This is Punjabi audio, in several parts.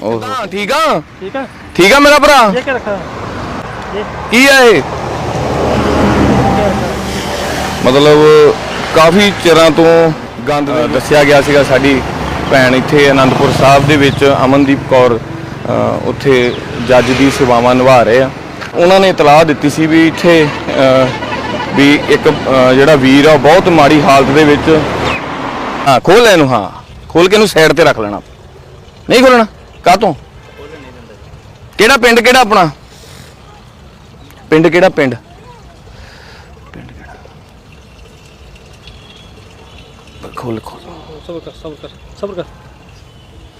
ਉਹ ਠੀਕ ਆ? ਠੀਕ ਹੈ ਠੀਕ ਆ ਮੇਰਾ ਭਰਾ? ਇਹ ਕੀ ਰੱਖਾ। ਕੀ ਆ ਇਹ? ਮਤਲਬ ਕਾਫੀ ਚਿਰਾਂ ਤੋਂ ਗੰਦ ਦੱਸਿਆ ਗਿਆ ਸੀਗਾ ਸਾਡੀ ਭੈਣ ਇੱਥੇ ਆਨੰਦਪੁਰ ਸਾਹਿਬ ਦੇ ਵਿੱਚ ਅਮਨਦੀਪ ਕੌਰ ਉੱਥੇ ਜੱਜ ਦੀ ਸੇਵਾਵਾਂ ਨਿਭਾ ਰਹੇ ਆ। ਉਹਨਾਂ ਨੇ ਇਤਲਾਹ ਦਿੱਤੀ ਸੀ ਵੀ ਇੱਥੇ ਵੀ ਇੱਕ ਜਿਹੜਾ ਵੀਰ ਆ ਉਹ ਬਹੁਤ ਮਾੜੀ ਹਾਲਤ ਦੇ ਵਿੱਚ ਹਾਂ ਖੋਲ ਲੈ ਇਹਨੂੰ ਹਾਂ। ਖੋਲ ਕੇ ਇਹਨੂੰ ਸਾਈਡ ਤੇ ਰੱਖ ਲੈਣਾ। ਨਹੀਂ ਖੋਲਣਾ? ਕਾਹਤੋਂ? ਕਿਹੜਾ ਪਿੰਡ ਕਿਹੜਾ ਆਪਣਾ? ਪਿੰਡ ਕਿਹੜਾ ਪਿੰਡ? ਪਿੰਡ ਕਿਹੜਾ? ਖੋਲ ਖੋਲ। ਸਬਰ ਕਰ ਸਬਰ ਕਰ ਸਬਰ ਕਰ।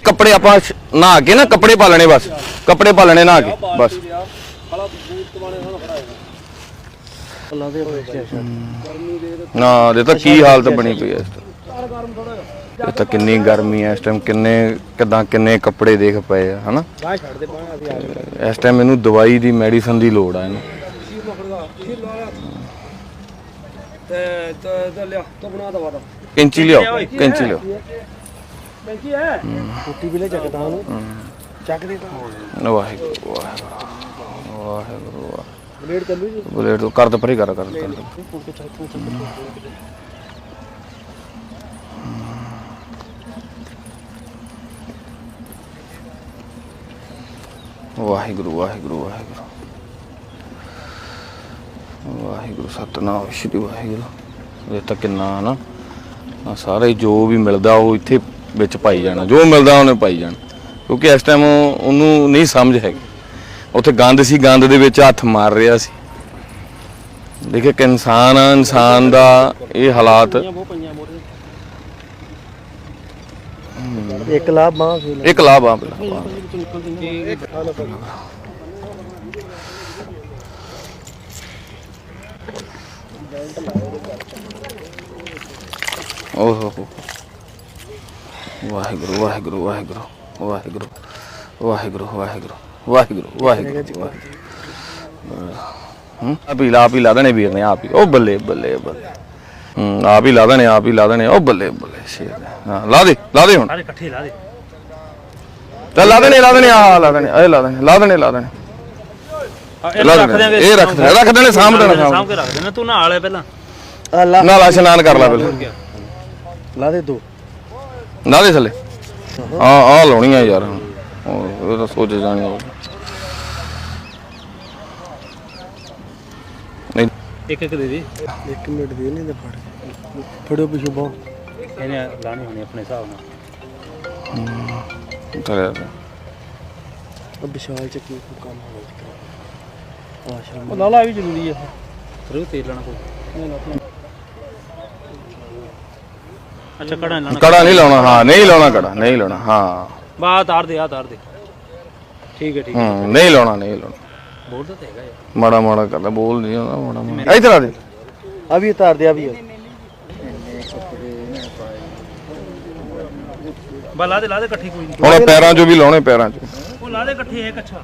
ਕੱਪੜੇ ਆਪਾਂ ਨਹਾ ਕੇ ਨਾ ਕੱਪੜੇ ਪਾ ਲੈਣੇ ਬਸ। ਕੱਪੜੇ ਪਾ ਲੈਣੇ ਨਹਾ ਕੇ ਬਸ। ਨਾ ਦੇ ਤਾਂ ਕੀ ਹਾਲਤ ਬਣੀ ਪਈ ਐ ਇਸ ਟਾਈਮ ਇਹ ਤਾਂ ਕਿੰਨੀ ਗਰਮੀ ਐ ਇਸ ਟਾਈਮ ਕਿੰਨੇ ਕਿਦਾਂ ਕਿੰਨੇ ਕੱਪੜੇ ਦੇਖ ਪਏ ਆ ਹਨਾ? ਇਸ ਟਾਈਮ ਇਹਨੂੰ ਦਵਾਈ ਦੀ ਮੈਡੀਸਨ ਦੀ ਲੋੜ ਆ ਇਹਨੂੰ। ਤੇ ਤੇ ਤੋ ਕੈਂਚੀ ਲਿਆਓ ਕੈਂਚੀ ਲਿਆਓ। ਬੈਂਕੀ ਹੈ? ਕੁੱਟੀ ਵੀ ਲੈ ਚੱਕਦਾ ਉਹਨੂੰ। ਚੱਕ ਦੇ ਤਾਂ। ਵਾਹਿਗੁਰੂ ਵਾਹਿਗੁਰੂ ਵਾਹਿਗੁਰੂ ਵਾਹਿਗੁਰੂ। ਬਲੇਡ ਚੱਲੂ ਜੀ। ਬੁਲੇਟ ਤੋਂ ਕਰ ਦੇ ਪਰੇ ਕਰ ਕਰ ਕਰ ਦੇ। ਪੁੱਲ ਕੇ ਚੱਕ ਚੱਕ ਵਾਹਿਗੁਰੂ ਵਾਹਿਗੁਰੂ ਵਾਹਿਗੁਰੂ। ਵਾਹਿਗੁਰੂ, ਸਤਨਾਮ, ਸ਼੍ਰੀ ਵਾਹਿਗੁਰੂ। ਇਹ ਤਾਂ ਕਿੰਨਾ ਨਾ, ਆਹ ਸਾਰੇ ਜੋ ਵੀ ਮਿਲਦਾ, ਉਹ ਇੱਥੇ ਵਿੱਚ ਪਾਈ ਜਾਣਾ। ਜੋ ਮਿਲਦਾ, ਉਹਨੇ ਪਾਈ ਜਾਣਾ। ਕਿਉਂਕਿ ਇਸ ਟਾਈਮ ਉਹਨੂੰ ਨਹੀਂ ਸਮਝ ਹੈਗੀ। ਉੱਥੇ ਗੰਦ ਸੀ, ਗੰਦ ਦੇ ਵਿੱਚ ਹੱਥ ਮਾਰ ਰਿਹਾ ਸੀ। ਦੇਖੇ ਕਿ ਇਨਸਾਨ ਆ, ਇਨਸਾਨ ਦਾ ਇਹ ਹਾਲਾਤ ਇੱਕ ਲਾਭ ਬਾਹ ਫੇਲ ਇੱਕ ਲਾਭ ਆ ਓਹੋ ਹੋ ਵਾਹਿਗੁਰੂ ਵਾਹਿਗੁਰੂ ਵਾਹਿਗੁਰੂ ਵਾਹਿਗੁਰੂ ਵਾਹਿਗੁਰੂ ਵਾਹਿਗੁਰੂ ਵਾਹਿਗੁਰੂ ਵਾਹਿਗੁਰੂ ਹੂੰ। ਆਪ ਹੀ ਲਾ ਆਪ ਹੀ ਲਾ ਦੇਣੇ ਵੀਰ ਨੇ ਆਪ ਹੀ ਉਹ ਬੱਲੇ ਬੱਲੇ ਬੱਲੇ। ਹੂੰ ਆਪ ਹੀ ਲਾ ਦੇਣੇ ਆਪ ਹੀ ਲਾ ਦੇਣੇ। ਉਹ ਬੱਲੇ ਬੱਲੇ ਸ਼ੇਰ। ਨੇ। ਹਾਂ ਲਾ ਦੇ ਲਾ ਦੇ ਹੁਣ। ਸਾਰੇ ਇਕੱਠੇ ਲਾ ਦੇ। ਚੱਲ ਲਾ ਦੇਣੇ ਲਾ ਦੇਣੇ ਆ ਲਾ ਦੇਣੇ ਇਹ ਲਾ ਦੇਣੇ ਲਾ ਦੇਣੇ ਲਾ ਦੇਣੇ। ਲਾ ਦੇਣੇ ਇਹ ਰੱਖ ਦੇਣੇ ਰੱਖ ਦੇਣੇ ਸਾਹਮਣੇ ਨਾ ਸਾਂਭ ਸਾਹਮਣੇ ਕੇ ਰੱਖ ਦੇਣਾ ਤੂੰ ਨਾਲ ਹੈ ਪਹਿਲਾਂ। ਨਾ ਲਾ। ਇਸ਼ਨਾਨ ਕਰ ਲੈ ਪਹਿਲਾਂ। ਲਾ ਦੇ ਦੋ। ਲਾ ਦੇ ਥੱਲੇ। ਆ ਆ ਲਾਉਣੀਆਂ ਯਾਰ। ਹੁਣ। ਉਹ ਤਾਂ ਸੋਚ ਜਾਣੀ ਉਹ ਨਹੀਂ ਇੱਕ ਇੱਕ ਦੇ ਦੇ। ਇੱਕ ਮਿੰਟ ਦੇ ਨਹੀਂ ਤੇ ਫੜ ਫੜੋ ਪਿਛੋ ਬਹੁ। ਇਹਨੇ ਲਾਣੀ ਹੋਣੀ ਆਪਣੇ ਹਿਸਾਬ ਨਾਲ। ਆ ਵਿਸ਼ਾਲ ਚ ਕੀ ਕੋਈ ਕੰਮ ਹੋਣਾ ਆਸ਼ਰਮ ਉਹ ਲਾਲਾ ਵੀ ਜ਼ਰੂਰੀ ਹੈ ਰੂ ਤੇਲ ਲੈਣਾ ਕੋਈ ਅੱਛਾ ਕੜਾ ਨੀ ਲਾਣਾ ਕੜਾ ਨਹੀਂ ਲਾਉਣਾ ਹਾਂ ਨਹੀਂ ਲਾਉਣਾ ਕੜਾ ਨਹੀਂ ਲਾਉਣਾ ਹਾਂ। ਬਾ ਤਾਰ ਦੇ ਆ ਤਾਰ ਦੇ। ਠੀਕ ਹੈ ਠੀਕ ਹੈ। ਹੂੰ ਨਹੀਂ ਲਾਉਣਾ ਨਹੀਂ ਲਾਉਣਾ। ਬੋਲਦਾ ਤਾਂ ਹੈਗਾ ਯਾਰ ਮਾੜਾ ਮਾੜਾ ਕਰਦਾ ਬੋਲ ਨਹੀਂ ਹੁੰਦਾ ਮਾੜਾ ਮਾੜਾ। ਇੱਥੇ ਲਾ ਦੇ। ਆ ਵੀ ਉਤਾਰ ਦੇ ਆ ਵੀ ਬਾ ਲਾ ਦੇ ਲਾ ਦੇ ਇਕੱਠੀ ਕੋਈ ਨਹੀਂ ਹੁਣ ਪੈਰਾਂ 'ਚੋਂ ਵੀ ਲਾਉਣੇ ਪੈਰਾਂ 'ਚ। ਉਹ ਲਾ ਦੇ ਇਕੱਠੇ ਇੱਕ ਅੱਛਾ।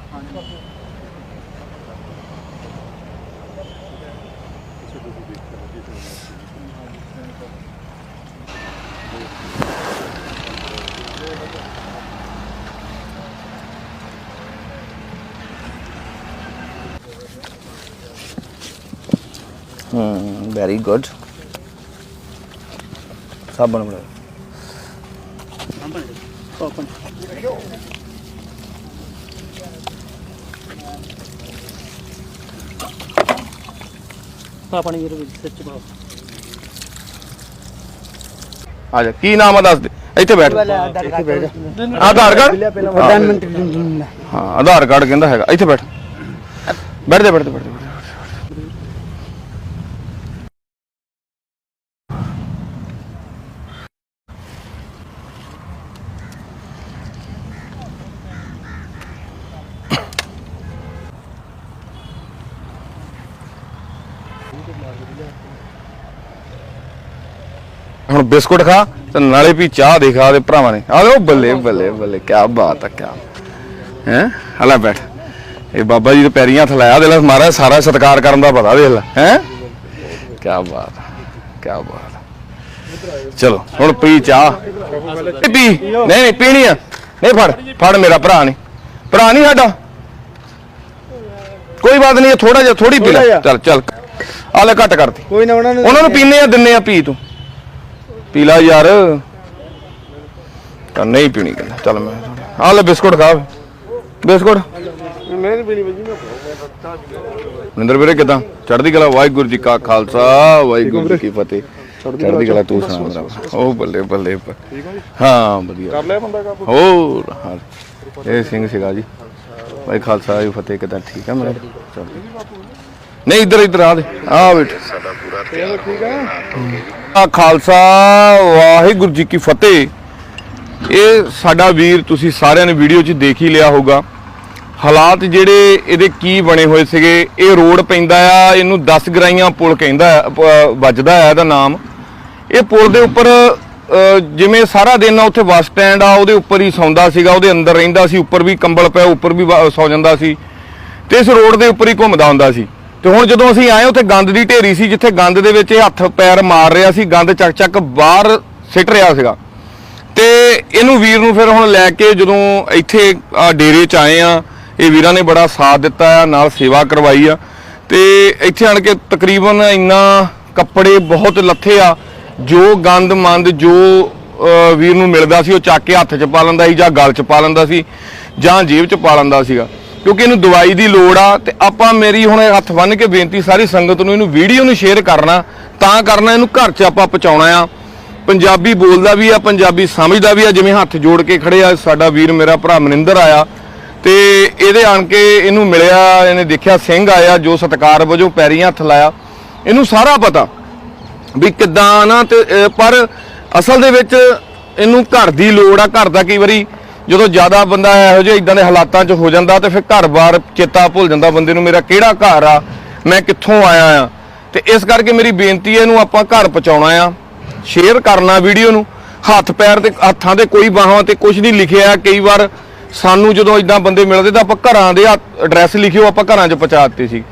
ਹੂੰ ਵੈਰੀ ਗੁੱਡ ਸਾਬਣ ਬਣਾ ਪਾ ਪਾਣੀ ਇਹਦੇ ਵਿੱਚ ਸੱਚ ਆ ਜਾ ਕੀ ਨਾਮ ਆ ਦੱਸ ਦੇ। ਇੱਥੇ ਬੈਠ। ਆਧਾਰ ਕਾਰਡ ਪ੍ਰਧਾਨ ਮੰਤਰੀ ਹਾਂ ਆਧਾਰ ਕਾਰਡ ਕਹਿੰਦਾ ਹੈਗਾ। ਇੱਥੇ ਬੈਠ। ਬੈਠ ਦੇ ਬੈਠ ਦੇ ਬੈਠ ਦੇ, ਬੈਠ ਦੇ ਹੁਣ ਬਿਸਕੁਟ ਖਾ ਤੇ ਨਾਲੇ ਵੀ ਚਾਹ ਦੇ ਖਾ ਦੇ ਭਰਾਵਾਂ ਨੇ। ਆ ਲੋ ਬੱਲੇ ਬੱਲੇ ਬੱਲੇ ਕੀ ਬਾਤ ਹੈ ਕੀ ਹੈ? ਹਲਾ ਬੈਠ। ਇਹ ਬਾਬਾ ਜੀ ਦੇ ਪੈਰੀਂ ਹੱਥ ਲਾਇਆ ਦੇ ਲੈ ਮਹਾਰਾਜ ਸਾਰਾ ਸਤਿਕਾਰ ਕਰਨ ਦਾ ਪਤਾ ਦੇਖ ਲੈ। ਹੈ? ਕੀ ਬਾਤ ਕੀ ਬਾਤ ਚਲੋ ਹੁਣ ਪੀ ਚਾਹ। ਪੀ ਨਹੀਂ ਨਹੀਂ ਪੀਣੀ ਆ। ਨਹੀਂ ਫੜ ਫੜ ਮੇਰਾ ਭਰਾ ਨਹੀਂ। ਭਰਾ ਨਹੀਂ ਸਾਡਾ? ਕੋਈ ਬਾਤ ਨਹੀਂ ਥੋੜਾ ਜਿਹਾ ਥੋੜੀ ਪੀ ਲੈ। ਚੱਲ ਚੱਲ। ਆ ਲੈ ਘੱਟ ਕਰਤੀ। ਕੋਈ ਨਾ ਉਹਨਾਂ ਨੂੰ ਉਹਨਾਂ ਨੂੰ ਪੀਨੇ ਆ ਦਿੰਨੇ ਆ ਪੀ ਤੂੰ। ਪੀ ਲਾ ਯਾਰ। ਤਾਂ ਨਹੀਂ ਪੀਣੀ ਕਹਿੰਦਾ। ਚੱਲ ਮੈਂ ਆ ਲੈ ਬਿਸਕੁਟ ਖਾ। ਬਿਸਕੁਟ। ਮੈਂ ਨਹੀਂ ਪੀਣੀ ਬਜੀ ਮੈਂ ਨਿੰਦਰ ਵੀਰੇ ਕਿਦਾਂ? ਚੜ੍ਹਦੀ ਕਲਾ ਵਾਹਿਗੁਰੂ ਜੀ ਕਾ ਖਾਲਸਾ ਵਾਹਿਗੁਰੂ ਜੀ ਕੀ ਫਤਿਹ। ਚੜ੍ਹਦੀ ਕਲਾ ਤੂੰ ਸੁਣਾ ਮੇਰਾ ਉਹ ਬੱਲੇ ਬੱਲੇ ਹਾਂ ਵਧੀਆ। ਕਰ ਲਿਆ ਬੰਦਾ ਕਾਬੂ ਹੋਰ ਹਾਂ। ਇਹ ਸਿੰਘ ਸੀਗਾ ਜੀ। ਭਾਈ ਖਾਲਸਾ ਜੀ ਫਤਿਹ ਕਿਦਾਂ? ਠੀਕ ਹੈ ਮੇਰੇ ਚੱਲ ਨਹੀਂ ਇੱਧਰ ਇੱਧਰ ਆ ਦੇ ਆ ਬੇਟ ਠੀਕ ਆ? ਆ ਖਾਲਸਾ ਵਾਹਿਗੁਰੂ ਜੀ ਕੀ ਫਤਿਹ। ਇਹ ਸਾਡਾ ਵੀਰ ਤੁਸੀਂ ਸਾਰਿਆਂ ਨੇ ਵੀਡੀਓ 'ਚ ਦੇਖ ਹੀ ਲਿਆ ਹੋਊਗਾ। ਹਾਲਾਤ ਜਿਹੜੇ ਇਹਦੇ ਕੀ ਬਣੇ ਹੋਏ ਸੀਗੇ ਇਹ ਰੋਡ ਪੈਂਦਾ ਆ ਇਹਨੂੰ 10 ਗਰਾਈਆਂ ਪੁਲ ਕਹਿੰਦਾ ਵੱਜਦਾ ਆ ਇਹਦਾ ਨਾਮ। ਇਹ ਪੁਲ ਦੇ ਉੱਪਰ ਜਿਵੇਂ ਸਾਰਾ ਦਿਨ ਉੱਥੇ ਬੱਸ ਸਟੈਂਡ ਆ ਉਹਦੇ ਉੱਪਰ ਹੀ ਸੌਂਦਾ ਸੀਗਾ ਉਹਦੇ ਅੰਦਰ ਰਹਿੰਦਾ ਸੀ ਉੱਪਰ ਵੀ ਕੰਬਲ ਪਿਆ ਉੱਪਰ ਵੀ ਵਾ- ਸੌ ਜਾਂਦਾ ਸੀ। ਤੇ ਇਸ ਰੋਡ ਦੇ ਉੱਪਰ ਹੀ ਘੁੰਮਦਾ ਹੁੰਦਾ ਸੀ। ਤੇ ਹੁਣ ਜਦੋਂ ਅਸੀਂ ਆਏ ਉੱਥੇ ਗੰਦ ਦੀ ਢੇਰੀ ਸੀ, ਜਿੱਥੇ ਗੰਦ ਦੇ ਵਿੱਚ ਇਹ ਹੱਥ ਪੈਰ ਮਾਰ ਰਿਹਾ ਸੀ, ਗੰਦ ਚੱਕ ਚੱਕ ਬਾਹਰ ਸਿੱਟ ਰਿਹਾ ਸੀਗਾ। ਤੇ ਇਹਨੂੰ ਵੀਰ ਨੂੰ ਫਿਰ ਹੁਣ ਲੈ ਕੇ ਜਦੋਂ ਇੱਥੇ ਡੇਰੇ 'ਚ ਆਏ ਆ, ਇਹ ਵੀਰਾਂ ਨੇ ਬੜਾ ਸਾਥ ਦਿੱਤਾ ਆ, ਨਾਲ ਸੇਵਾ ਕਰਵਾਈ ਆ। ਤੇ ਇੱਥੇ ਆਣ ਕੇ ਤਕਰੀਬਨ ਇੰਨਾ ਕੱਪੜੇ ਬਹੁਤ ਲੱਥੇ ਆ, ਜੋ ਗੰਦ ਮੰਦ ਜੋ ਵੀਰ ਨੂੰ ਮਿਲਦਾ ਸੀ, ਉਹ ਚੱਕ ਕੇ ਹੱਥ 'ਚ ਪਾ ਲੈਂਦਾ ਸੀ ਜਾਂ ਗਲ 'ਚ ਪਾ ਲੈਂਦਾ ਸੀ ਜਾਂ ਜੇਬ 'ਚ ਪਾ ਲੈਂਦਾ ਸੀਗਾ। ਕਿਉਂਕਿ ਇਹਨੂੰ ਦਵਾਈ ਦੀ ਲੋੜ ਆ ਤੇ ਆਪਾਂ ਮੇਰੀ ਹੁਣ ਹੱਥ ਬੰਨ ਕੇ ਬੇਨਤੀ ਸਾਰੀ ਸੰਗਤ ਨੂੰ ਇਹਨੂੰ ਵੀਡੀਓ ਨੂੰ ਸ਼ੇਅਰ ਕਰਨਾ, ਤਾਂ ਕਰਨਾ ਇਹਨੂੰ ਘਰ 'ਚ ਆਪਾਂ ਪਹੁੰਚਾਉਣਾ ਆ। ਪੰਜਾਬੀ ਬੋਲਦਾ ਵੀ ਆ, ਪੰਜਾਬੀ ਸਮਝਦਾ ਵੀ ਆ, ਜਿਵੇਂ ਹੱਥ ਜੋੜ ਕੇ ਖੜੇ ਆ, ਸਾਡਾ ਵੀਰ ਮੇਰਾ ਭਰਾ ਮਨਿੰਦਰ ਆਇਆ। ਤੇ ਇਹਦੇ ਆਣ ਕੇ ਇਹਨੂੰ ਮਿਲਿਆ, ਇਹਨੇ ਦੇਖਿਆ ਸਿੰਘ ਆਇਆ, ਜੋ ਸਤਕਾਰ ਵਜੋਂ ਪੈਰੀਂ ਹੱਥ ਲਾਇਆ। ਇਹਨੂੰ ਸਾਰਾ ਪਤਾ ਵੀ ਕਿੱਦਾਂ ਨਾ ਤੇ ਪਰ ਅਸਲ ਦੇ ਵਿੱਚ ਇਹਨੂੰ ਘਰ ਦੀ ਲੋੜ ਆ, ਘਰ ਦਾ ਕਈ ਵਾਰੀ ਜਦੋਂ ਜ਼ਿਆਦਾ ਬੰਦਾ ਇਹੋ ਜਿਹੇ ਇਦਾਂ ਦੇ ਹਾਲਾਤਾਂ 'ਚ ਹੋ ਜਾਂਦਾ ਤੇ ਫਿਰ ਘਰ-ਬਾਰ ਚੇਤਾ ਭੁੱਲ ਜਾਂਦਾ ਬੰਦੇ ਨੂੰ, ਮੇਰਾ ਕਿਹੜਾ ਘਰ ਆ? ਮੈਂ ਕਿੱਥੋਂ ਆਇਆ ਆ? ਤੇ ਇਸ ਕਰਕੇ ਮੇਰੀ ਬੇਨਤੀ ਹੈ ਇਹਨੂੰ ਆਪਾਂ ਘਰ ਪਹੁੰਚਾਉਣਾ ਆ। ਸ਼ੇਅਰ ਕਰਨਾ ਵੀਡੀਓ ਨੂੰ। ਹੱਥ ਪੈਰ ਤੇ, ਹੱਥਾਂ ਤੇ ਕੋਈ ਬਾਹਾਂ ਤੇ ਕੁਝ ਨਹੀਂ ਲਿਖਿਆ। ਕਈ ਵਾਰ ਸਾਨੂੰ ਜਦੋਂ ਇਦਾਂ ਬੰਦੇ ਮਿਲਦੇ ਤਾਂ ਆਪਾਂ ਘਰਾਂ ਦੇ ਐਡਰੈਸ ਲਿਖਿਓ, ਆਪਾਂ ਘਰਾਂ 'ਚ ਪਹੁੰਚਾ ਦਿੱਤੇ ਸੀ।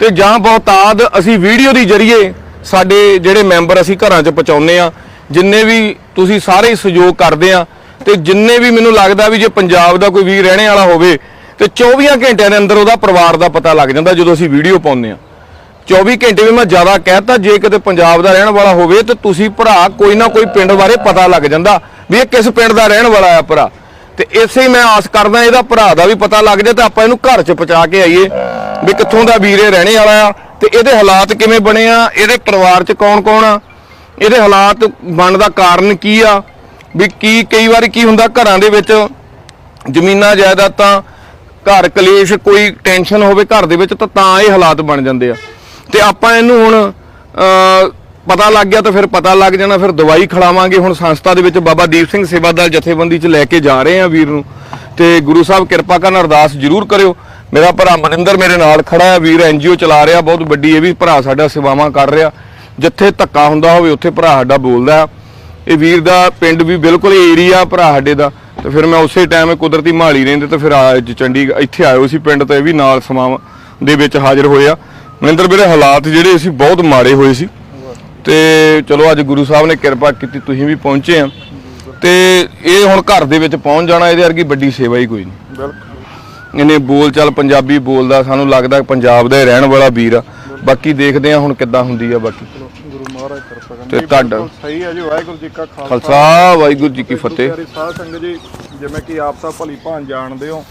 ਤੇ ਜਾਂ ਬਹੁਤਾਦ ਅਸੀਂ ਵੀਡੀਓ ਦੀ ਜਰੀਏ ਸਾਡੇ ਜਿਹੜੇ ਮੈਂਬਰ ਅਸੀਂ ਘਰਾਂ 'ਚ ਪਹੁੰਚਾਉਂਦੇ ਆ, ਜਿੰਨੇ ਵੀ ਤੁਸੀਂ ਸਾਰੇ ਹੀ ਸਹਿਯੋਗ ਕਰਦੇ ਆ ਤੇ ਜਿੰਨੇ ਵੀ ਮੈਨੂੰ ਲੱਗਦਾ ਵੀ ਜੇ ਪੰਜਾਬ ਦਾ ਕੋਈ ਵੀਰ ਰਹਿਣੇ ਵਾਲਾ ਹੋਵੇ, ਤੇ 24 ਘੰਟਿਆਂ ਦੇ ਅੰਦਰ ਉਹਦਾ ਪਰਿਵਾਰ ਦਾ ਪਤਾ ਲੱਗ ਜਾਂਦਾ ਜਦੋਂ ਅਸੀਂ ਵੀਡੀਓ ਪਾਉਂਦੇ ਆ 24 ਘੰਟੇ ਵੀ ਮੈਂ ਜ਼ਿਆਦਾ ਕਹਿਤਾ, ਜੇ ਕਿਤੇ ਪੰਜਾਬ ਦਾ ਰਹਿਣ ਵਾਲਾ ਹੋਵੇ, ਤੇ ਤੁਸੀਂ ਭਰਾ ਕੋਈ ਨਾ ਕੋਈ ਪਿੰਡ ਬਾਰੇ ਪਤਾ ਲੱਗ ਜਾਂਦਾ ਵੀ ਇਹ ਕਿਸ ਪਿੰਡ ਦਾ ਰਹਿਣ ਵਾਲਾ ਆ ਭਰਾ। ਤੇ ਇਸੇ ਹੀ ਮੈਂ ਆਸ ਕਰਦਾ ਇਹਦਾ ਭਰਾ ਦਾ ਵੀ ਪਤਾ ਲੱਗ ਜਾਏ, ਤੇ ਆਪਾਂ ਇਹਨੂੰ ਘਰ 'ਚ ਪਹੁੰਚਾ ਕੇ ਆਈਏ ਵੀ ਕਿੱਥੋਂ ਦਾ ਵੀਰ ਇਹ ਰਹਿਣੇ ਵਾਲਾ ਆ, ਤੇ ਇਹਦੇ ਹਾਲਾਤ ਕਿਵੇਂ ਬਣੇ ਆ, ਇਹਦੇ ਪਰਿਵਾਰ 'ਚ ਕੌਣ-ਕੌਣ ਆ, ਇਹਦੇ ਹਾਲਾਤ ਬਣਨ ਦਾ ਕਾਰਨ ਕੀ ਆ ਵੀ ਕੀ ਕਈ ਵਾਰੀ ਕੀ ਹੁੰਦਾ ਘਰਾਂ ਦੇ ਵਿੱਚ ਜ਼ਮੀਨਾਂ ਜਾਇਦਾਦਾਂ, ਘਰ ਕਲੇਸ਼, ਕੋਈ ਟੈਨਸ਼ਨ ਹੋਵੇ ਘਰ ਦੇ ਵਿੱਚ ਤਾਂ ਤਾਂ ਇਹ ਹਾਲਾਤ ਬਣ ਜਾਂਦੇ ਆ। ਤੇ ਆਪਾਂ ਇਹਨੂੰ ਹੁਣ ਪਤਾ ਲੱਗ ਗਿਆ ਤਾਂ ਫਿਰ ਪਤਾ ਲੱਗ ਜਾਣਾ, ਫਿਰ ਦਵਾਈ ਖਿਲਾਵਾਂਗੇ। ਹੁਣ ਸੰਸਥਾ ਦੇ ਵਿੱਚ ਬਾਬਾ ਦੀਪ ਸਿੰਘ ਸੇਵਾਦਾਰ ਜਥੇਬੰਦੀ 'ਚ ਲੈ ਕੇ ਜਾ ਰਹੇ ਆ ਵੀਰ ਨੂੰ। ਤੇ ਗੁਰੂ ਸਾਹਿਬ ਕਿਰਪਾ ਕਰਨ ਅਰਦਾਸ ਜ਼ਰੂਰ ਕਰਿਓ। ਮੇਰਾ ਭਰਾ ਮਨਿੰਦਰ ਮੇਰੇ ਨਾਲ ਖੜਾ ਹੈ, ਵੀਰ ਐਨਜੀਓ ਚਲਾ ਰਿਹਾ, ਬਹੁਤ ਵੱਡੀ ਇਹ ਵੀ ਭਰਾ ਸਾਡਾ ਸੇਵਾਵਾਂ ਕਰ ਰਿਹਾ। ਜਿੱਥੇ ਧੱਕਾ ਹੁੰਦਾ ਹੋਵੇ, ਉੱਥੇ ਭਰਾ ਸਾਡਾ ਬੋਲਦਾ ਹੈ। ਇਹ ਵੀਰ ਦਾ ਪਿੰਡ ਵੀ ਬਿਲਕੁਲ ਏਰੀਆ ਭਰਾ ਸਾਡੇ ਦਾ ਤੇ ਫਿਰ ਮੈਂ ਉਸੇ ਟਾਈਮ ਕੁਦਰਤੀ ਮਾਲੀ ਰਹਿੰਦੇ ਤੇ ਫਿਰ ਆ ਅੱਜ ਚੰਡੀਗੜ੍ਹ ਇੱਥੇ ਆਇਓ ਸੀ ਪਿੰਡ ਤੇ ਇਹ ਵੀ ਨਾਲ ਸਮਾਂ ਦੇ ਵਿੱਚ ਹਾਜ਼ਰ ਹੋਏ ਆ। ਮਨਿੰਦਰ ਵੀਰੇ ਹਾਲਾਤ ਜਿਹੜੇ ਸੀ ਬਹੁਤ ਮਾੜੇ ਹੋਏ ਸੀ। ਤੇ ਚਲੋ ਅੱਜ ਗੁਰੂ ਸਾਹਿਬ ਨੇ ਕਿਰਪਾ ਕੀਤੀ ਤੁਸੀਂ ਵੀ ਪਹੁੰਚੇ ਆ। ਤੇ ਇਹ ਹੁਣ ਘਰ ਦੇ ਵਿੱਚ ਪਹੁੰਚ ਜਾਣਾ ਇਹਦੇ ਵਰਗੀ ਵੱਡੀ ਸੇਵਾ ਹੀ ਕੋਈ ਨਹੀਂ। ਬਿਲਕੁਲ। ਇਹਨੇ ਬੋਲ ਚਾਲ ਪੰਜਾਬੀ ਬੋਲਦਾ ਸਾਨੂੰ ਲੱਗਦਾ ਪੰਜਾਬ ਦਾ ਰਹਿਣ ਵਾਲਾ ਵੀਰ ਆ। ਬਾਕੀ ਦੇਖਦੇ ਆ ਹੁਣ ਕਿੱਦਾਂ ਹੁੰਦੀ ਆ ਬਾਕੀ। ਤੇ ਤੁਹਾਡਾ ਸਹੀ ਹੈ ਜੀ ਵਾਹਿਗੁਰੂ ਜੀ ਕਾ ਖਾਲਸਾ। ਖਾਲਸਾ ਵਾਹਿਗੁਰੂ ਜੀ ਕੀ ਫਤਿਹ। ਪਿਆਰੀ ਸਾਧ ਸੰਗਤ ਜੀ ਜਿਵੇਂ ਕਿ ਆਪ ਸਭ ਭਲੀ ਭਾਂ ਜਾਣਦੇ ਹੋ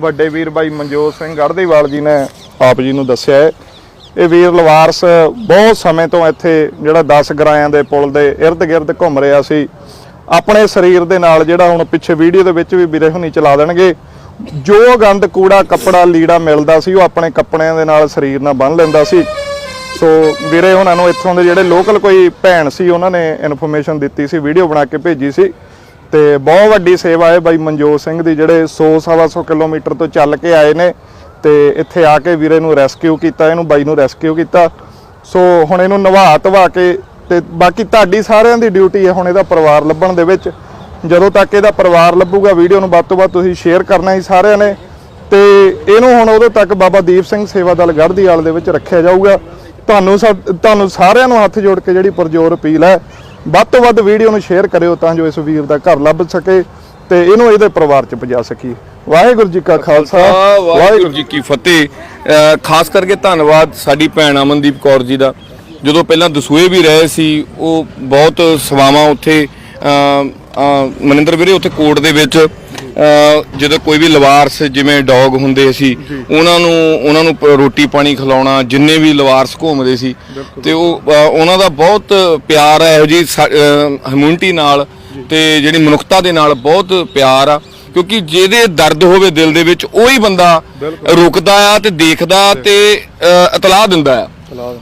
ਵੱਡੇ ਵੀਰ ਬਾਈ ਮਨਜੋਤ ਸਿੰਘ ਗੜ੍ਹਦੀਵਾਲ ਜੀ ਨੇ ਆਪ ਜੀ ਨੂੰ ਦੱਸਿਆ ਹੈ। ਇਹ ਵੀਰ ਲਵਾਰਸ ਬਹੁਤ ਸਮੇਂ ਤੋਂ ਇੱਥੇ ਜਿਹੜਾ 10 ਗਰਾਇਆਂ ਦੇ ਪੁਲ ਦੇ ird-gird ਘੁੰਮ ਰਿਹਾ ਸੀ। ਆਪਣੇ ਸਰੀਰ ਦੇ ਨਾਲ ਜਿਹੜਾ ਹੁਣ ਪਿੱਛੇ ਵੀਡੀਓ ਦੇ ਵਿੱਚ ਵੀ ਵੀਰੇ ਹੁਣੀ ਚਲਾ ਦੇਣਗੇ। ਜੋ ਗੰਦ ਕੂੜਾ ਕੱਪੜਾ ਲੀੜਾ ਮਿਲਦਾ ਸੀ ਉਹ ਆਪਣੇ ਕੱਪੜਿਆਂ ਦੇ ਨਾਲ ਸਰੀਰ ਨਾਲ ਬੰਨ ਲੈਂਦਾ ਸੀ। ਸੋ ਵੀਰੇ ਉਹਨਾਂ ਨੂੰ ਇੱਥੋਂ ਦੇ ਜਿਹੜੇ ਲੋਕਲ ਕੋਈ ਭੈਣ ਸੀ, ਉਹਨਾਂ ਨੇ ਇਨਫੋਰਮੇਸ਼ਨ ਦਿੱਤੀ ਸੀ ਵੀਡੀਓ ਬਣਾ ਕੇ ਭੇਜੀ ਸੀ। ਤੇ ਬਹੁਤ ਵੱਡੀ ਸੇਵਾ ਹੈ ਬਾਈ ਮਨਜੋਤ ਸਿੰਘ ਦੀ, ਜਿਹੜੇ 100 ਸਵਾ ਸੌ ਕਿਲੋਮੀਟਰ ਤੋਂ ਚੱਲ ਕੇ ਆਏ ਨੇ। ਤੇ ਇੱਥੇ ਆ ਕੇ ਵੀਰੇ ਨੂੰ ਰੈਸਕਿਊ ਕੀਤਾ, ਇਹਨੂੰ ਬਾਈ ਨੂੰ ਰੈਸਕਿਊ ਕੀਤਾ। ਸੋ ਹੁਣ ਇਹਨੂੰ ਨਵਾ ਧਵਾ ਕੇ, ਤੇ ਬਾਕੀ ਤੁਹਾਡੀ ਸਾਰਿਆਂ ਦੀ ਡਿਊਟੀ ਹੈ ਹੁਣ ਇਹਦਾ ਪਰਿਵਾਰ ਲੱਭਣ ਦੇ ਵਿੱਚ। ਜਦੋਂ ਤੱਕ ਇਹਦਾ ਪਰਿਵਾਰ ਲੱਭੂਗਾ ਵੀਡੀਓ ਨੂੰ ਵੱਧ ਤੋਂ ਵੱਧ ਤੁਸੀਂ ਸ਼ੇਅਰ ਕਰਨਾ ਹੀ ਸਾਰਿਆਂ ਨੇ। ਤੇ ਇਹਨੂੰ ਹੁਣ ਉਦੋਂ ਤੱਕ ਬਾਬਾ ਦੀਪ ਸਿੰਘ ਸੇਵਾ ਦਲ ਗੜ੍ਹਦੀਵਾਲ ਦੇ ਵਿੱਚ ਰੱਖਿਆ ਜਾਊਗਾ। ਤੁਹਾਨੂੰ ਸਭ ਤੁਹਾਨੂੰ ਸਾਰਿਆਂ ਨੂੰ ਹੱਥ ਜੋੜ ਕੇ ਜਿਹੜੀ ਪੁਰਜੋਰ ਅਪੀਲ ਹੈ ਵੱਧ ਤੋਂ ਵੱਧ ਵੀਡੀਓ ਨੂੰ ਸ਼ੇਅਰ ਕਰਿਓ ਤਾਂ ਜੋ ਇਸ ਵੀਰ ਦਾ ਘਰ ਲੱਭ ਸਕੇ ਤੇ ਇਹਨੂੰ ਇਹਦੇ ਪਰਿਵਾਰ 'ਚ ਪਹੁੰਚਾ ਸਕੀਏ ਵਾਹਿਗੁਰੂ ਜੀ ਕਾ ਖਾਲਸਾ ਵਾਹਿਗੁਰੂ ਜੀ ਕੀ ਫਤਿਹ। ਖਾਸ ਕਰਕੇ ਧੰਨਵਾਦ ਸਾਡੀ ਭੈਣ ਅਮਨਦੀਪ ਕੌਰ ਜੀ ਦਾ। ਜਦੋਂ ਪਹਿਲਾਂ ਦਸੂਏ ਵੀ ਰਹੇ ਸੀ ਉਹ ਬਹੁਤ ਸੇਵਾਵਾਂ ਉੱਥੇ ਮਨਿੰਦਰ ਵੀਰੇ ਉੱਥੇ ਕੋਰਟ ਦੇ ਵਿੱਚ ਜਦੋਂ ਕੋਈ ਵੀ ਲਵਾਰਸ ਜਿਵੇਂ ਡੌਗ ਹੁੰਦੇ ਸੀ ਉਹਨਾਂ ਨੂੰ ਉਹਨਾਂ ਨੂੰ ਰੋਟੀ ਪਾਣੀ ਖਿਲਾਉਣਾ ਜਿੰਨੇ ਵੀ ਲਵਾਰਸ ਘੁੰਮਦੇ ਸੀ ਤੇ ਉਹ ਉਹਨਾਂ ਦਾ ਬਹੁਤ ਪਿਆਰ ਹੈ ਇਹੋ ਜੀ ਹਮਿਊਨਿਟੀ ਨਾਲ ਤੇ ਜਿਹੜੀ ਮਨੁੱਖਤਾ ਦੇ ਨਾਲ ਬਹੁਤ ਪਿਆਰ ਆ ਕਿਉਂਕਿ ਜਿਹਦੇ ਦਰਦ ਹੋਵੇ ਦਿਲ ਦੇ ਵਿੱਚ ਉਹੀ ਬੰਦਾ ਰੁਕਦਾ ਆ ਤੇ ਦੇਖਦਾ ਤੇ ਇਤਲਾਹ ਦਿੰਦਾ ਆ।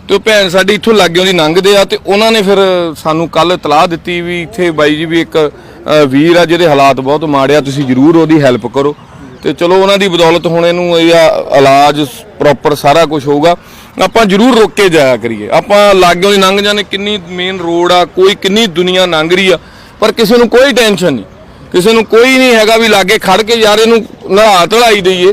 ਤੇ ਉਹ ਭੈਣ ਸਾਡੀ ਇੱਥੋਂ ਲੱਗੇ ਉਹਦੀ ਲੰਘਦੇ ਆ ਤੇ ਉਹਨਾਂ ਨੇ ਫਿਰ ਸਾਨੂੰ ਕੱਲ ਇਤਲਾਹ ਦਿੱਤੀ ਵੀ ਇੱਥੇ ਬਾਈ ਜੀ ਵੀ ਇੱਕ ਵੀਰ ਆ ਜਿਹਦੇ ਹਾਲਾਤ ਬਹੁਤ ਮਾੜੇ ਆ, ਤੁਸੀਂ ਜਰੂਰ ਉਹਦੀ ਹੈਲਪ ਕਰੋ। ਤੇ ਚਲੋ ਉਹਨਾਂ ਦੀ ਬਦੌਲਤ ਹੁਣ ਇਹਨੂੰ ਇਹ ਆ, ਇਲਾਜ ਪ੍ਰੋਪਰ ਸਾਰਾ ਕੁਝ ਹੋਊਗਾ। ਆਪਾਂ ਜਰੂਰ ਰੋਕ ਕੇ ਜਾਇਆ ਕਰੀਏ। ਆਪਾਂ ਲਾਗਿਓਂ ਦੀ ਲੰਘ ਜਾਂਦੇ, ਕਿੰਨੀ ਮੇਨ ਰੋਡ ਆ, ਕੋਈ ਕਿੰਨੀ ਦੁਨੀਆ ਲੰਘ ਰਹੀ ਆ, ਪਰ ਕਿਸੇ ਨੂੰ ਕੋਈ ਟੈਨਸ਼ਨ ਨਹੀਂ। ਕਿਸੇ ਨੂੰ ਕੋਈ ਨਹੀਂ ਹੈਗਾ ਵੀ ਲਾਗੇ ਖੜ ਕੇ ਯਾਰ ਇਹਨੂੰ ਨਹਾ ਧੜਾਈ ਦਈਏ।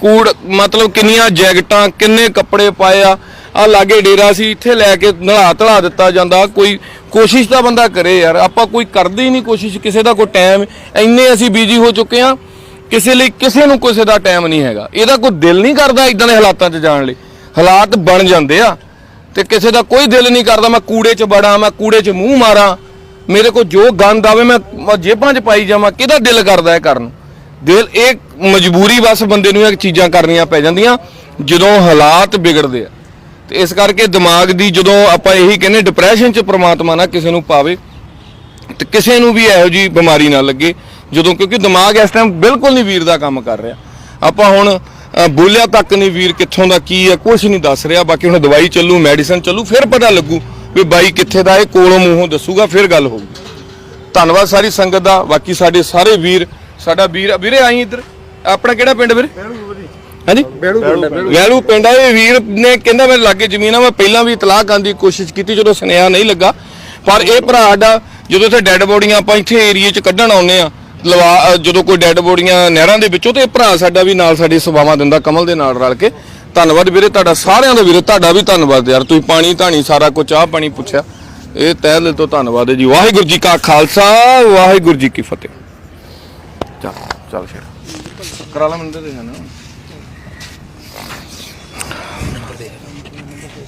ਕੂੜ, ਮਤਲਬ ਕਿੰਨੀਆਂ ਜੈਕਟਾਂ, ਕਿੰਨੇ ਕੱਪੜੇ ਪਾਏ ਆ ਆ ਲਾਗੇ ਡੇਰਾ ਸੀ, ਇੱਥੇ ਲੈ ਕੇ ਨਹਾ ਧੜਾ ਦਿੱਤਾ ਜਾਂਦਾ, ਕੋਈ ਕੋਸ਼ਿਸ਼ ਤਾਂ ਬੰਦਾ ਕਰੇ ਯਾਰ, ਆਪਾਂ ਕੋਈ ਕਰਦੇ ਹੀ ਨਹੀਂ ਕੋਸ਼ਿਸ਼, ਕਿਸੇ ਦਾ ਕੋਈ ਟਾਈਮ ਇੰਨੇ ਅਸੀਂ ਬਿਜ਼ੀ ਹੋ ਚੁੱਕੇ ਆ ਕਿਸੇ ਲਈ ਕਿਸੇ ਨੂੰ ਕਿਸੇ ਦਾ ਟਾਈਮ ਨਹੀਂ ਹੈਗਾ। ਇਹਦਾ ਕੋਈ ਦਿਲ ਨਹੀਂ ਕਰਦਾ ਇਦਾਂ ਦੇ ਹਾਲਾਤਾਂ 'ਚ ਜਾਣ ਲਈ। ਹਾਲਾਤ ਬਣ ਜਾਂਦੇ ਆ, ਤੇ ਕਿਸੇ ਦਾ ਕੋਈ ਦਿਲ ਨਹੀਂ ਕਰਦਾ, ਮੈਂ ਕੂੜੇ 'ਚ ਬੜਾਂ ਮੈਂ ਕੂੜੇ 'ਚ ਮੂੰਹ ਮਾਰਾਂ, ਮੇਰੇ ਕੋਲ ਜੋ ਗੰਦ ਆਵੇ ਮੈਂ, ਜੇਬਾਂ 'ਚ ਪਾਈ ਜਾਵਾਂ, ਕਿਹਦਾ ਦਿਲ ਕਰਦਾ ਇਹ ਕਰਨ? ਦਿਲ, ਇਹ ਮਜਬੂਰੀ ਬਸ ਬੰਦੇ ਨੂੰ ਇਹ ਚੀਜ਼ਾਂ ਕਰਨੀਆਂ ਪੈ ਜਾਂਦੀਆਂ, ਜਦੋਂ ਹਾਲਾਤ ਵਿਗੜਦੇ ਆ। ਤੇ ਇਸ ਕਰਕੇ ਦਿਮਾਗ ਦੀ ਜਦੋਂ ਆਪਾਂ ਇਹੀ ਕਹਿੰਦੇ ਡਿਪਰੈਸ਼ਨ 'ਚ ਪ੍ਰਮਾਤਮਾ ਨਾ ਕਿਸੇ ਨੂੰ ਪਾਵੇ ਤੇ ਕਿਸੇ ਨੂੰ ਵੀ ਇਹੋ ਜੀ ਬਿਮਾਰੀ ਨਾ ਲੱਗੇ, ਜਦੋਂ ਕਿਉਂਕਿ ਦਿਮਾਗ ਇਸ ਟਾਈਮ ਬਿਲਕੁਲ ਨਹੀਂ ਵੀਰ ਦਾ ਕੰਮ ਕਰ ਰਿਹਾ। ਆਪਾਂ ਹੁਣ ਬੋਲਿਆ ਤੱਕ ਨਹੀਂ ਵੀਰ ਕਿੱਥੋਂ ਦਾ ਕੀ ਹੈ ਕੁਝ ਨਹੀਂ ਦੱਸ ਰਿਹਾ, ਬਾਕੀ ਹੁਣ ਦਵਾਈ ਚੱਲੂ ਮੈਡੀਸਨ ਚੱਲੂ, ਫਿਰ ਪਤਾ ਲੱਗੂ ਵੀ ਬਾਈ ਕਿੱਥੇ ਦਾ ਇਹ ਕੋਲੋਂ ਮੂੰਹੋਂ ਦੱਸੂਗਾ, ਫਿਰ ਗੱਲ ਹੋਊਗੀ। ਧੰਨਵਾਦ ਸਾਰੀ ਸੰਗਤ ਦਾ, ਬਾਕੀ ਸਾਡੇ ਸਾਰੇ ਵੀਰ, ਸਾਡਾ ਵੀਰ, ਵੀਰੇ ਆਈ ਇੱਧਰ, ਆਪਣਾ ਕਿਹੜਾ ਪਿੰਡ ਵੀਰੇ? ਹਾਂਜੀ? ਵੈਲੂ ਪਿੰਡ ਆ ਇਹ ਵੀਰ ਨੇ ਕਹਿੰਦਾ ਮੇਰੇ ਲਾਗੇ ਜ਼ਮੀਨ ਆ ਮੈਂ ਪਹਿਲਾਂ ਵੀ ਇਤਲਾਹ ਕਰਨ ਦੀ ਕੋਸ਼ਿਸ਼ ਕੀਤੀ ਜਦੋਂ ਸੁਨੇਹਾ ਨਹੀਂ ਲੱਗਾ। ਪਰ ਇਹ ਭਰਾ ਸਾਡਾ ਜਦੋਂ ਇੱਥੇ ਡੈੱਡ ਬੋਡੀਆਂ ਆਪਾਂ ਇੱਥੇ ਏਰੀਏ 'ਚ ਕੱਢਣ ਆਉਨੇ ਆ ਲਵਾ ਜਦੋਂ ਕੋਈ ਡੈੱਡ ਬੋਡੀਆਂ ਨਹਿਰਾਂ ਦੇ ਵਿੱਚੋਂ ਤੇ ਇਹ ਭਰਾ ਸਾਡਾ ਵੀ ਨਾਲ ਸਾਡੀ ਸੇਵਾਵਾਂ ਦਿੰਦਾ ਕਮਲ ਦੇ ਨਾਲ ਰਲ ਕੇ। ਧੰਨਵਾਦ ਵੀਰੇ ਤੁਹਾਡਾ ਸਾਰਿਆਂ ਦਾ ਵੀਰੇ ਤੁਹਾਡਾ ਵੀ ਧੰਨਵਾਦ ਯਾਰ ਤੁਸੀਂ ਪਾਣੀ ਧਾਣੀ ਸਾਰਾ ਕੁਝ ਚਾਹ ਪਾਣੀ ਪੁੱਛਿਆ। ਇਹ ਤਹਿ ਦਿਲ ਤੋਂ ਧੰਨਵਾਦ ਹੈ ਜੀ। ਵਾਹਿਗੁਰੂ ਜੀ ਕਾ ਖਾਲਸਾ ਵਾਹਿਗੁਰੂ ਜੀ ਕੀ ਫਤਿਹ। ਚੱਲ ਚੱਲ ਸ਼ੇਰ ਕਰਾ ਲਾ ਮੰਦਰ ਦੇ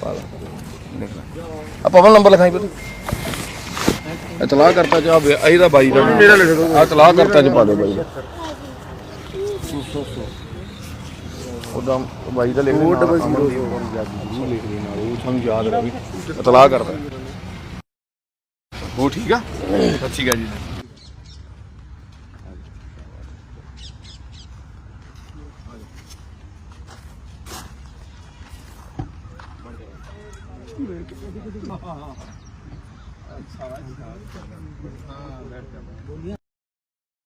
ਨਾ ਆ ਪਵਨ ਨੰਬਰ ਲਿਖਾਈ ਬਈ ਇਤਲਾਹ ਕਰਤਾ ਜਾ ਅਹੀ ਦਾ ਬਾਈ ਦਾ ਮੇਰਾ ਲਿਖ ਦੋ। ਆ ਇਤਲਾਹ ਕਰਤਾ ਚ ਪਾ ਦਿਓ ਬਾਈ ਉਹਦਾ ਬਾਈ ਦਾ ਲਿਖ ਦੇ ਡਬਲ ਜ਼ੀਰੋ ਲਿਖ ਦੇ ਨਾਲ ਉਹ ਤੁਹਾਨੂੰ ਯਾਦ ਰਹੇ ਇਤਲਾਹ ਕਰਦਾ ਉਹ ਠੀਕ ਆ? ਸਤਿ ਸ਼੍ਰੀ ਅਕਾਲ ਜੀ